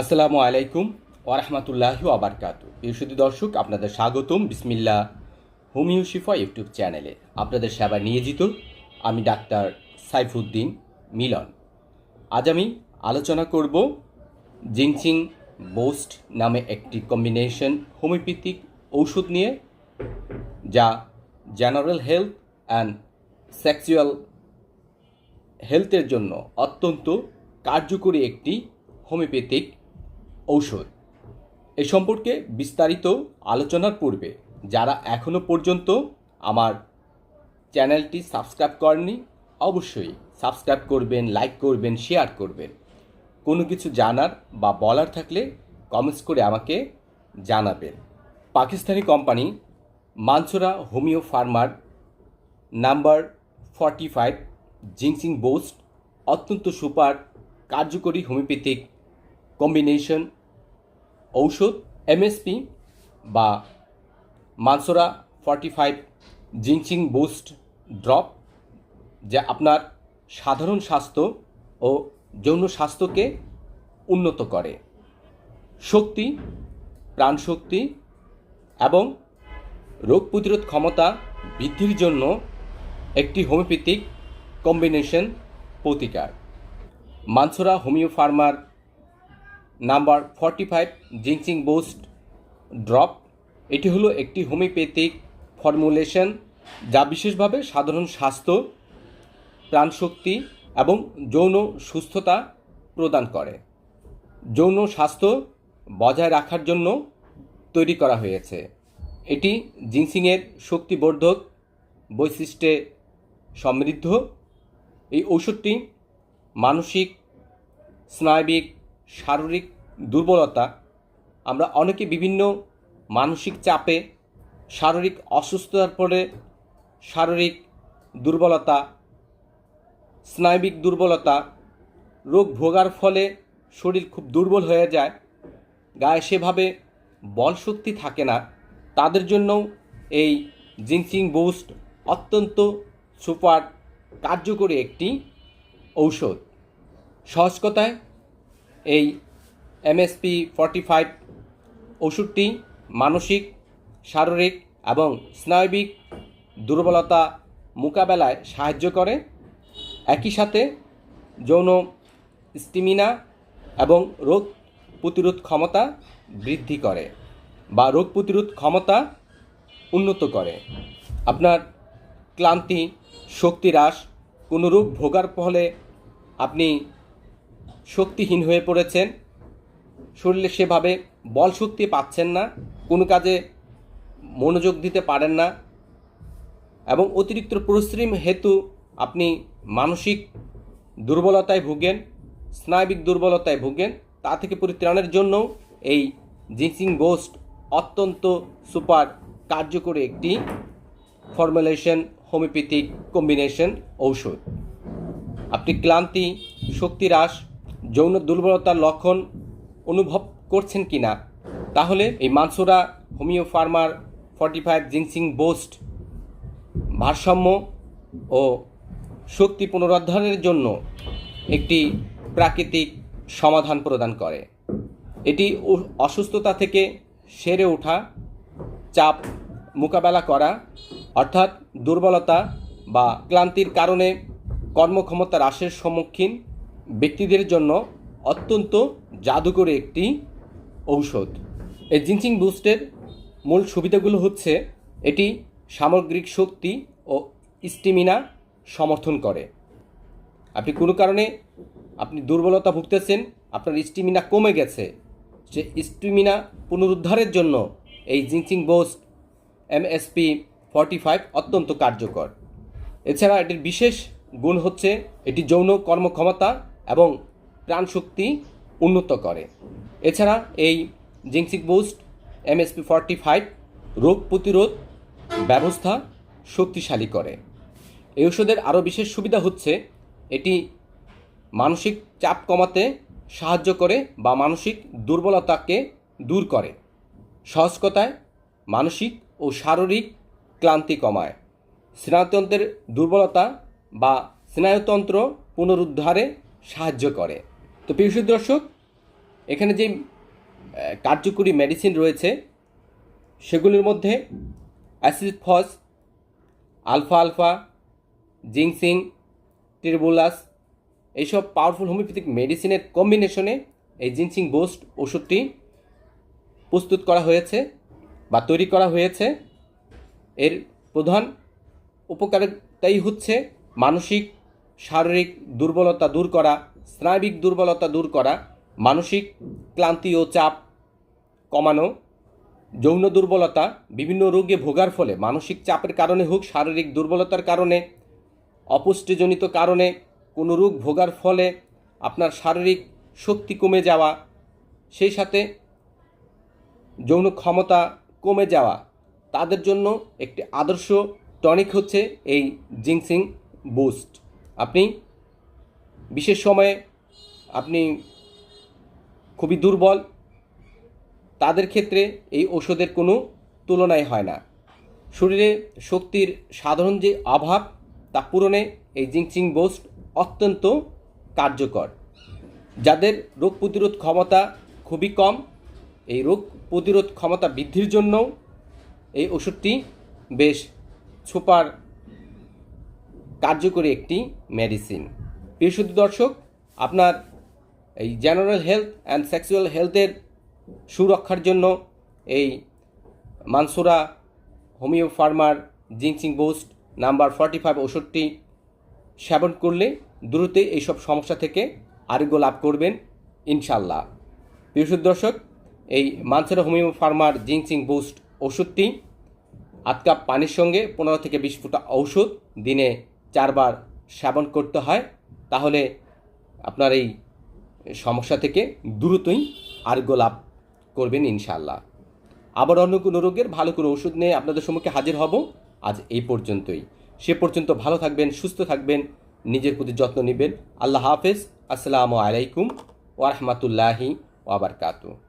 আসসালামু আলাইকুম ওরহমতুল্লাহি আবরকাত প্রিয়সুদী দর্শক, আপনাদের স্বাগতম বিসমিল্লা হোমিও শিফা ইউটিউব চ্যানেলে। আপনাদের সেবা নিয়োজিত আমি ডাক্তার সাইফুদ্দিন মিলন। আজ আমি আলোচনা করব জিংচিং বোস্ট নামে একটি কম্বিনেশন হোমিওপ্যাথিক ঔষধ নিয়ে, যা জেনারেল হেলথ অ্যান্ড সেক্সুয়াল হেলথের জন্য অত্যন্ত কার্যকরী একটি হোমিওপ্যাথিক ঔষধ। এ সম্পর্কে বিস্তারিত আলোচনার পূর্বে যারা এখনও পর্যন্ত আমার চ্যানেলটি সাবস্ক্রাইব করেনি অবশ্যই সাবস্ক্রাইব করবেন, লাইক করবেন, শেয়ার করবেন। কোনো কিছু জানার বা বলার থাকলে কমেন্টস করে আমাকে জানাবেন। Pakistani company Mansoora homeo farmer number forty five ginseng boost অত্যন্ত সুপার, কার্যকরী হোমিওপ্যাথিক কম্বিনেশন ঔষধ এমএসপি বা Mansoora forty five ginseng boost drop, যা আপনার সাধারণ স্বাস্থ্য ও যৌন স্বাস্থ্যকে উন্নত করে। শক্তি, প্রাণশক্তি এবং রোগ প্রতিরোধ ক্ষমতা বৃদ্ধির জন্য একটি হোমিওপ্যাথিক কম্বিনেশন প্রতিকার। Mansoora homeo farmer number forty five ginseng boost drop. এটি হলো একটি হোমিওপ্যাথিক ফর্মুলেশন যা বিশেষভাবে সাধারণ স্বাস্থ্য, প্রাণশক্তি এবং যৌন সুস্থতা প্রদান করে। যৌন স্বাস্থ্য বজায় রাখার জন্য তৈরি করা হয়েছে। এটি জিনসিংয়ের শক্তিবর্ধক বৈশিষ্ট্যে সমৃদ্ধ। এই ঔষধটি মানসিক, স্নায়বিক শারীরিক দুর্বলতা, আমরা অনেকে বিভিন্ন মানসিক চাপে শারীরিক অসুস্থতার পরে শারীরিক দুর্বলতা, স্নায়বিক দুর্বলতা, রোগ ভোগার ফলে শরীর খুব দুর্বল হয়ে যায়, গায়ে সেভাবে বল শক্তি থাকে না, তাদের জন্য এই জিনসিং বুস্ট অত্যন্ত সুপার কার্যকরী একটি ঔষধ। সহজ কথায় এই এমএসপি ফর্টি ফাইভ ওষুধটি মানসিক, শারীরিক এবং স্নায়বিক দুর্বলতা মোকাবেলায় সাহায্য করে। একই সাথে যৌন স্টিমিনা এবং রোগ প্রতিরোধ ক্ষমতা বৃদ্ধি করে বা রোগ প্রতিরোধ ক্ষমতা উন্নত করে। আপনার ক্লান্তি, শক্তি হ্রাস কোনো রোগ ভোগার ফলে আপনি শক্তিহীন হয়ে পড়েছেন। শরীরে সেভাবে বল শক্তি পাচ্ছেন না, কোনো কাজে মনোযোগ দিতে পারেন না এবং অতিরিক্ত পরিশ্রম হেতু আপনি মানসিক দুর্বলতায় ভুগেন, স্নায়বিক দুর্বলতায় ভুগেন। তা থেকে পরিত্রাণের জন্য এই জিংসিং গোস্ট অত্যন্ত সুপার কার্যকরী একটি ফর্মুলেশন, হোমিওপ্যাথিক কম্বিনেশন ঔষধ। আপনি ক্লান্তি, শক্তি হ্রাস যৌন দুর্বলতার লক্ষণ অনুভব করছেন কি না? তাহলে এই মানসুরা হোমিও ফার্মার ফর্টি ফাইভ জিনসিং বোস্ট ভারসাম্য ও শক্তি পুনরুদ্ধারের জন্য একটি প্রাকৃতিক সমাধান প্রদান করে। এটি অসুস্থতা থেকে সেরে ওঠা, চাপ মোকাবেলা করা, অর্থাৎ দুর্বলতা বা ক্লান্তির কারণে কর্মক্ষমতা হ্রাসের সম্মুখীন ব্যক্তিদের জন্য অত্যন্ত জাদুকরী একটি ঔষধ। এই জিনসিং বুস্টের মূল সুবিধাগুলো হচ্ছে, এটি সামগ্রিক শক্তি ও স্টিমিনা সমর্থন করে। আপনি কোনো কারণে আপনি দুর্বলতা ভুগতেছেন, আপনার স্টিমিনা কমে গেছে সে স্টিমিনা পুনরুদ্ধারের জন্য এই ginseng boost MSP forty five অত্যন্ত কার্যকর। এছাড়া এটির বিশেষ গুণ হচ্ছে, এটি যৌন কর্মক্ষমতা এবং প্রাণশক্তি উন্নত করে। এছাড়া এই ginseng boost MSP forty five রোগ প্রতিরোধ ব্যবস্থা শক্তিশালী করে। এই ওষুধের আরও বিশেষ সুবিধা হচ্ছে, এটি মানসিক চাপ কমাতে সাহায্য করে বা মানসিক দুর্বলতাকে দূর করে। সহজকতায় মানসিক ও শারীরিক ক্লান্তি কমায়। স্নায়ুতন্ত্রের দুর্বলতা বা স্নায়ুতন্ত্র পুনরুদ্ধারে সাহায্য করে। তো প্রিয় দর্শক, এখানে যে কার্যকরী মেডিসিন রয়েছে, সেগুলির মধ্যে অ্যাসিড ফস আলফা আলফা জিংসিং টিরবুলাস এইসব পাওয়ারফুল হোমিওপ্যাথিক মেডিসিনের কম্বিনেশনে এই জিনসিং বোস্ট ওষুধটি প্রস্তুত করা হয়েছে বা তৈরি করা হয়েছে। এর প্রধান উপকারিতাই হচ্ছে মানসিক শারীরিক দুর্বলতা দূর করা, স্নায়বিক দুর্বলতা দূর করা, মানসিক ক্লান্তি ও চাপ কমানো, যৌন দুর্বলতা, বিভিন্ন রোগে ভোগার ফলে, মানসিক চাপের কারণে হোক, শারীরিক দুর্বলতার কারণে, অপুষ্টিজনিত কারণে কোনো রোগ ভোগার ফলে আপনার শারীরিক শক্তি কমে যাওয়া, সেই সাথে যৌন ক্ষমতা কমে যাওয়া, তাদের জন্য একটি আদর্শ টনিক হচ্ছে এই জিংসিং বুস্ট। আপনি বিশেষ সময়ে আপনি খুবই দুর্বল, তাদের ক্ষেত্রে এই ওষুধের কোনো তুলনাই হয় না। শরীরে শক্তির সাধারণ যে অভাব, তা পূরণে এই জিংচিং বোস্ট অত্যন্ত কার্যকর। যাদের রোগ প্রতিরোধ ক্ষমতা খুবই কম, এই রোগ প্রতিরোধ ক্ষমতা বৃদ্ধির জন্য এই ওষুধটি বেশ সুপার কার্যকরী একটি মেডিসিন প্রিয় শুধু দর্শক, আপনার এই জেনারেল হেলথ অ্যান্ড সেক্সুয়াল হেলথের সুরক্ষার জন্য এই Mansoora homeo farmer ginseng boost number forty five ওষুধটি সেবন করলে দ্রুতই এইসব সমস্যা থেকে আরোগ্য লাভ করবেন ইনশাল্লাহ প্রিয় দর্শক, এই মানসুরা হোমিও ফার্মার জিনসিং বুস্ট ওষুধটি আধ কাপ পানির সঙ্গে পনেরো থেকে বিশ ফুটা ঔষধ দিনে চারবার সেবন করতে হয়, তাহলে আপনার এই সমস্যা থেকে দ্রুতই আরোগ্য লাভ করবেন ইনশাল্লাহ আবার অন্য কোনো রোগের ভালো কোনো ওষুধ নিয়ে আপনাদের সম্মুখে হাজির হব। আজ এই পর্যন্তই। সে পর্যন্ত ভালো থাকবেন, সুস্থ থাকবেন, নিজের প্রতি যত্ন নেবেন। আল্লাহ হাফেজ। আসসালামু আলাইকুম ওরহমতুল্লাহি ওয়াবারকাতু